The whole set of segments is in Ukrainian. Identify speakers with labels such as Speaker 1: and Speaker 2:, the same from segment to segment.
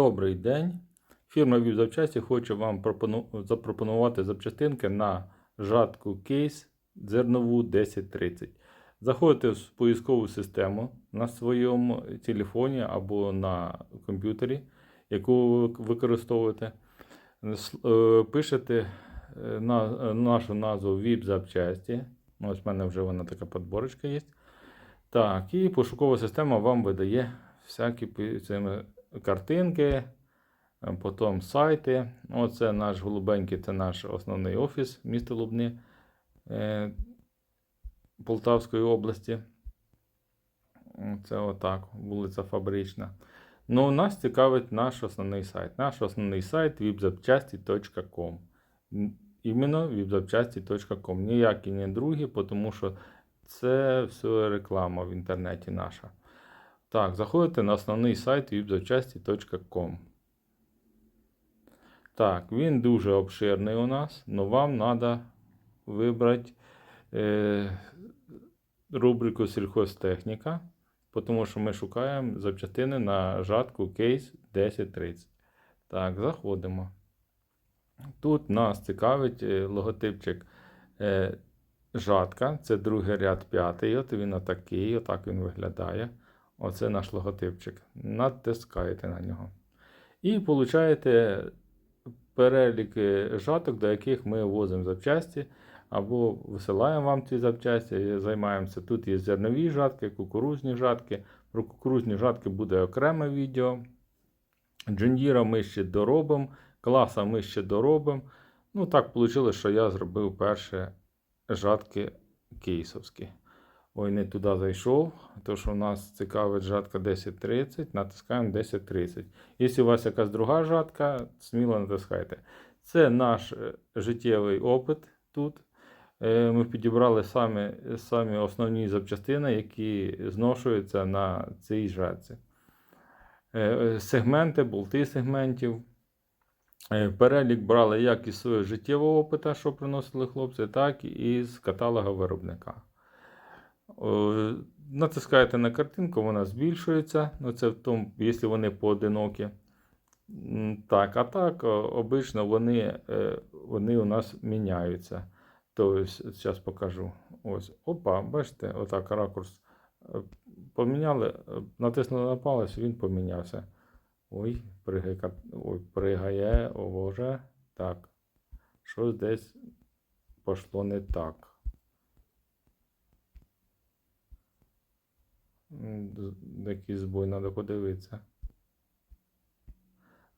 Speaker 1: Добрий день. Фірма Вівзавчасті хоче вам пропону- запропонувати запчастинки на жатку кейс зернову 1030. Заходите в поискову систему на своєму телефоні або на комп'ютері, яку ви використовуєте. Е, Пишете е, на, нашу назву VIP запчасті. Ось в мене вже вона така подборочка є. Так, і пошукова система вам видає всякі картинки, е, потім сайти. Оце наш голубенький, це наш основний офіс міста Лубни е, Полтавської області. Це отак, вулиця Фабрична. Ну, нас цікавить наш основний сайт. Наш основний сайт vipzapчасті.com. Іменно vipzapчасті.com. Ніякі не другі, тому що це все реклама в інтернеті наша. Так, заходите на основний сайт vipzapчасті.com. Так, він дуже обширний у нас, але вам треба вибрати е, рубрику сільхозтехніка, тому що ми шукаємо запчастини на жатку кейс 1030. Так, заходимо. Тут нас цікавить е, логотипчик е, жатка, це другий ряд п'ятий. От він отакий, отак він виглядає. Оце наш логотипчик. Натискаєте на нього. І получаєте перелік жаток, до яких ми возимо запчасті, або висилаємо вам ці запчасті, займаємося. Тут є зернові жатки, кукурузні жатки. Про кукурузні жатки буде окреме відео. Джундіра ми ще доробимо, класа ми ще доробимо. Ну, так вийшло, що я зробив перші жатки кейсовські. Ой, не туди зайшов, тому що у нас цікавить жатка 1030, натискаємо 1030. Якщо у вас якась друга жатка, сміло натискайте. Це наш е, життєвий опит тут. Е, Ми підібрали самі, самі основні запчастини, які зношуються на цій жатці. Е, Сегменти, болти сегментів. Перелік брали як із свого життєвого опиту, що приносили хлопці, так і з каталога виробника. Натискаєте на картинку, вона збільшується. Ну, це в тому, якщо вони поодинокі. Так, а так, обично вони, е, вони у нас міняються. Тобто, зараз покажу. Ось, опа, бачите, отак ракурс е, поміняли, е, натиснули на палець, він помінявся. Ой, пригає, ой, пригає, о боже. Так. Щось десь пішло не так. Якийсь збой, треба подивитися.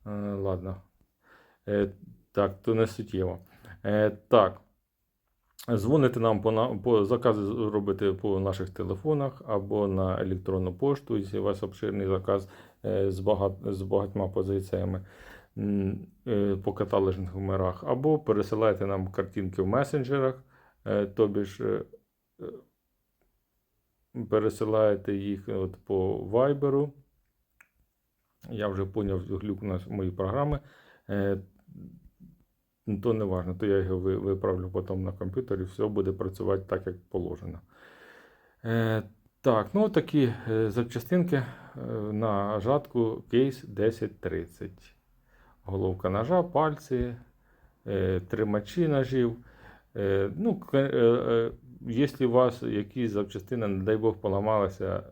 Speaker 1: Е, ладно. Е, так, то не суттєво. Е, так. Дзвоните нам по, по закази робити по наших телефонах або на електронну пошту, якщо у вас обширний заказ з, багат, з багатьма позиціями по каталожних номерах, або пересилайте нам картинки в месенджерах, тобі ж пересилаєте їх от по Viber. Я вже поняв глюк на мої програми. Е, то не важно, то я його виправлю потім на комп'ютері, все буде працювати так, як положено. Е, так, ну такі е, запчастинки на жатку кейс 1030. Головка ножа, пальці, тримачі ножів. Е, ну, е, е, якщо у вас якісь запчастини, не дай Бог, поламалася,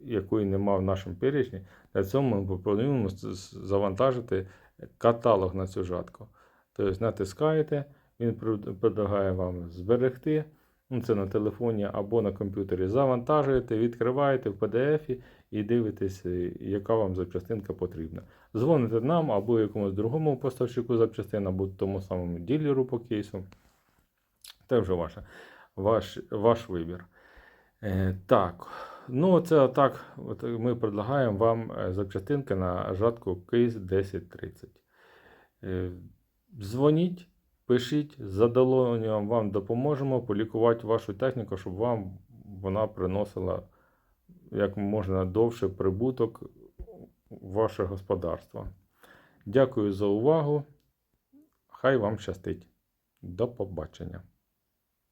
Speaker 1: якої нема в нашому перечні, для цього ми пропонуємо завантажити каталог на цю жатку. Тобто натискаєте, він пред- предлагає вам зберегти. Ну, це на телефоні або на комп'ютері. Завантажуєте, відкриваєте в PDF і дивитесь, яка вам запчастинка потрібна. Дзвоните нам або якомусь другому поставщику запчастин, або тому самому ділеру по кейсу. Це вже ваше, ваш, ваш вибір. Е, так, ну це так. От ми предлагаємо вам е, запчастинки на жатку кейс 1030. Е, Дзвоніть, пишіть, з задоволенням вам допоможемо полікувати вашу техніку, щоб вам вона приносила як можна довше прибуток в ваше господарство. Дякую за увагу. Хай вам щастить. До побачення.